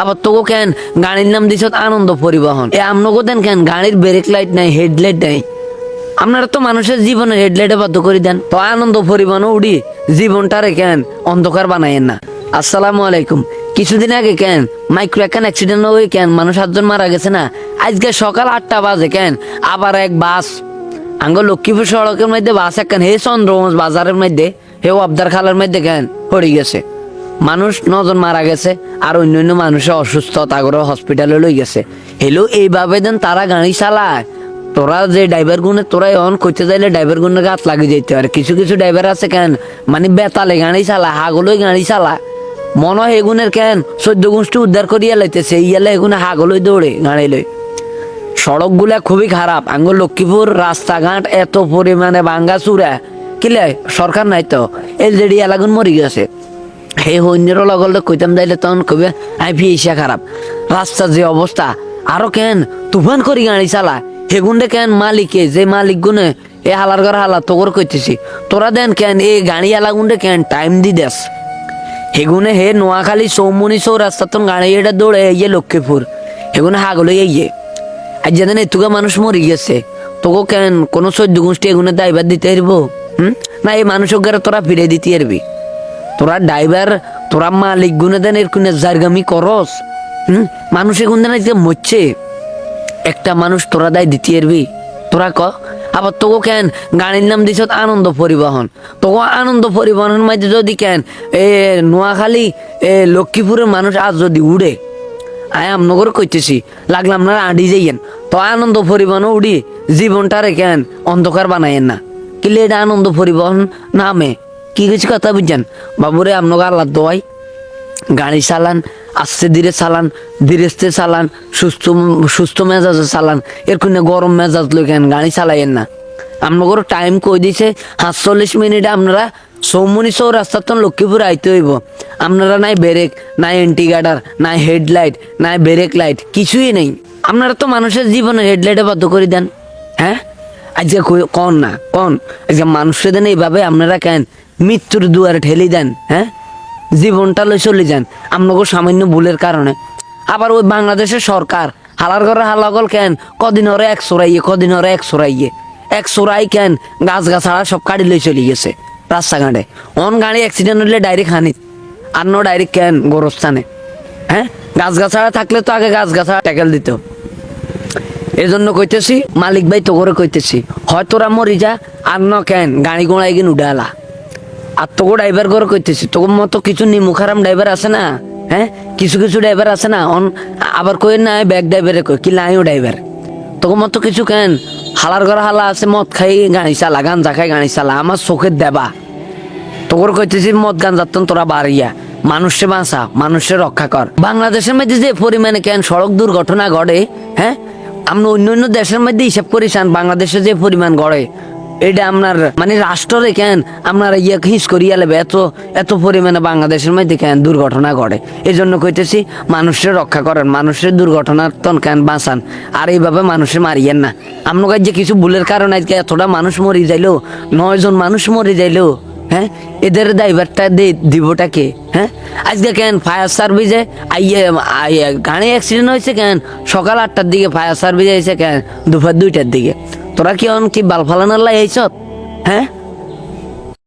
আবার তোকে কেন গাড়ির নাম দিছ আনন্দ পরিবহন? এ আমনগো দেন কেন গাড়ির ব্রেক লাইট নাই হেডলাইট নাই? আপনারা তো মানুষের জীবনের হেডলাইটে বাধ্য করে দেন। তো আনন্দ পরিবহন উড়ি, জীবনটারে কেন অন্ধকার বানাইয়েন না? আসসালামু আলাইকুম। কিছুদিন আগে কেন মাইক্রো একখান অ্যাক্সিডেন্ট হয়ে কেন মানুষ সাতজন মারা গেছে না? আজকে সকাল আটটা বাজে কেন? আবার এক বাস। আঙ্গ লক্ষ্মীপুর সড়কের মধ্যে বাস একখান হে চন্দ্রগঞ্জ বাজারের মধ্যে, হে আবদার খালের মধ্যে কেন পড়ে গেছে। মানুষ নজন মারা গেছে আর অন্য অন্য মানুষের অসুস্থতা করে হসপিটালে লই গেছে। হেলো এইভাবে দেন তারা গাড়ি চালায়। তোরা যে ড্রাইভার গুনে তোরা অন করতে যাইলে ড্রাইভার গুনে গাত লাগে যেতে আর কিছু কিছু ড্রাইভার আছে কেন? মানে বেতালে গাড়ি চালা হাগলই গাড়ি চালা মনে হয় কেন? চোদ্দ গোষ্ঠী উদ্ধার করিয়া লাইতেছে, ইয়ালে এগুনে হাগলই দৌড়ে গাড়ি লই। সড়কগুলা খুবই খারাপ। আঙ্গ লক্ষ্মীপুর রাস্তাঘাট এত পরিমাণে ভাঙ্গা চূড়া কিলে সরকার নাই তো? এলজেডি এলাগুন মরি গেছে। সেই সৈন্যের লগলে কইতাম যাইলে তখন কবে, আই ফিসা খারাপ রাস্তার যে অবস্থা আরও কেন তুফান করি গাড়ি চালা? হেগুন্ডে কেন মালিকে, যে মালিক গুনে এ হালার ঘর হালা তোর কইতেছি তোরা দেন কেন এ গাড়ি এলাগুন্ডে কেন টাইম দি দেস হেগুনে হে নোয়াখালী চৌমনি চৌ রাস্তা তো গাড়ি এটা দৌড়ে ইয়ে লক্ষ্মীপুর হেগুনে হাগলে ইয়ে আজ যেদিন এতুকা মানুষ মরি গেছে, তোকে কেন কোনো চোদ্দ গোষ্ঠী এগুনে দায়বার দিতে পারব হুম? না এই মানুষের ঘরে তোরা ফিরে দিতে পারবি তোরা ড্রাইভার, তোরা মালিক গুনে দেন, এর কোনে জারগামি করস। হুম? মানুষ এগুন দেন মরছে। একটা মানুষ তোরা দায় দিতে পারবি। তোরা ক? আবার তোকে কেন? গাড়ির নাম দিছ আনন্দ পরিবহন। তোকে আনন্দ পরিবহনের মধ্যে যদি কেন? এ নোয়াখালী, এ লক্ষ্মীপুরের মানুষ আজ যদি উড়ে। আয় আমনগর কইতেছি, লাগলাম না আডি যাইয়েন। তো আনন্দ পরিবহন উড়ি। জীবনটারে কেন? অন্ধকার বানাইয়েন না। কিলে এটা আনন্দ পরিবহন নামে? কি কিছু কথা বুঝছেন? বাবুরে আপনাকে আল্লাহ দোয়াই গাড়ি চালান আস্তে ধীরে চালান ধীরেস্তে চালান, সুস্থ সুস্থ মেজাজে চালান। এর কোনো গরম মেজাজ লই কেন গাড়ি চালাইয়েন না। আপনাদের টাইম কই দিছে? সাতচল্লিশ মিনিটে আপনারা চৌমনি চৌ রাস্তার তো লক্ষ্মীপুর আইতে হইব। আপনারা নাই ব্রেক নাই এন্টি গার্ডার নাই হেডলাইট নাই ব্রেক লাইট কিছুই নেই। আপনারা তো মানুষের জীবনে হেডলাইটে বাধ্য করে দেন। হ্যাঁ? আজকে কন না, কন। আজকে মানুষের দেন এইভাবে আপনারা কেন মৃত্যুর দুয়ারে ঠেলি দেন হ্যাঁ? জীবনটা লই চলে যান। আপনাকে সামান্য ভুলের কারণে। আবার ওই বাংলাদেশের সরকার, হালার ঘরে হালাগল কেন? কদিন হরে এক সরাইয়ে, কদিন হরে এক সরাইয়ে। এক সরাই কেন? গাছ গাছাড়া সব কাটি লই চলে গেছে রাস্তাঘাটে। অন গাড়ি অ্যাক্সিডেন্ট হলে ডাইরেক্ট হানি আর ন ডাইরেক্ট কেন? গোরস্থানে। হ্যাঁ? গাছ গাছাড়া থাকলে তো আগে গাছ গাছাড়া ট্যাকেল দিত। এই জন্য কইতেছি, মালিক ভাই তো করে কইতেছি, হয় তোরা মরি যা আর ন কেন? গাড়ি গোড়াই গিয়ে উডালা। আর তোকে ড্রাইভার করে কইতেছি, তোর মতো কিছু নিমুখারাম ড্রাইভার আছে না হ্যাঁ? কিছু কিছু ড্রাইভার আছে না, অন আবার কই না ব্যাগ ড্রাইভারে কই, কি লাইও ড্রাইভার তোর মতো কিছু কেন? হালার ঘর হালা আছে, মদ খাই, গাড়ি চালা গাঞ্জা খাই, গাড়ি চালা, আমার চোখের দেবা। তোর কইতেছি, মদ গাঞ্জার তন তোরা বাড়িয়া। মানুষে বাঁচা মানুষের রক্ষা কর। বাংলাদেশের মধ্যে যে পরিমাণে কেন সড়ক দুর্ঘটনা ঘটে হ্যাঁ? আমরা অন্য অন্য দেশের মধ্যে হিসাব করিসান বাংলাদেশে যে পরিমাণ গড়ে এটা আপনার মানে রাষ্ট্রে কেন আপনার ইয়ে হিস করিয়া লেবে এত এত পরিমাণে বাংলাদেশের মধ্যে কেন দুর্ঘটনা ঘটে? এই জন্য কইতেছি, মানুষের রক্ষা করেন, মানুষের দুর্ঘটনার তন কেন বাঁচান, আর এইভাবে মানুষে মারিয়েন না। আপনার যে কিছু ভুলের কারণে আজকে এতটা মানুষ মরি যাইলো, নয় জন মানুষ মরি যাইলো হ্যাঁ? এদের ড্রাইভারটা দিবটা কে হ্যাঁ? আজকে কেন ফায়ার সার্ভিসে আইয়ে গাড়ি অ্যাক্সিডেন্ট হয়েছে কেন? সকাল আটটার দিকে ফায়ার সার্ভিস আইছে কেন? দুপুর দুইটার দিকে। তোরা কি অন কি বাল ফালানোর লাই হ্যাঁ?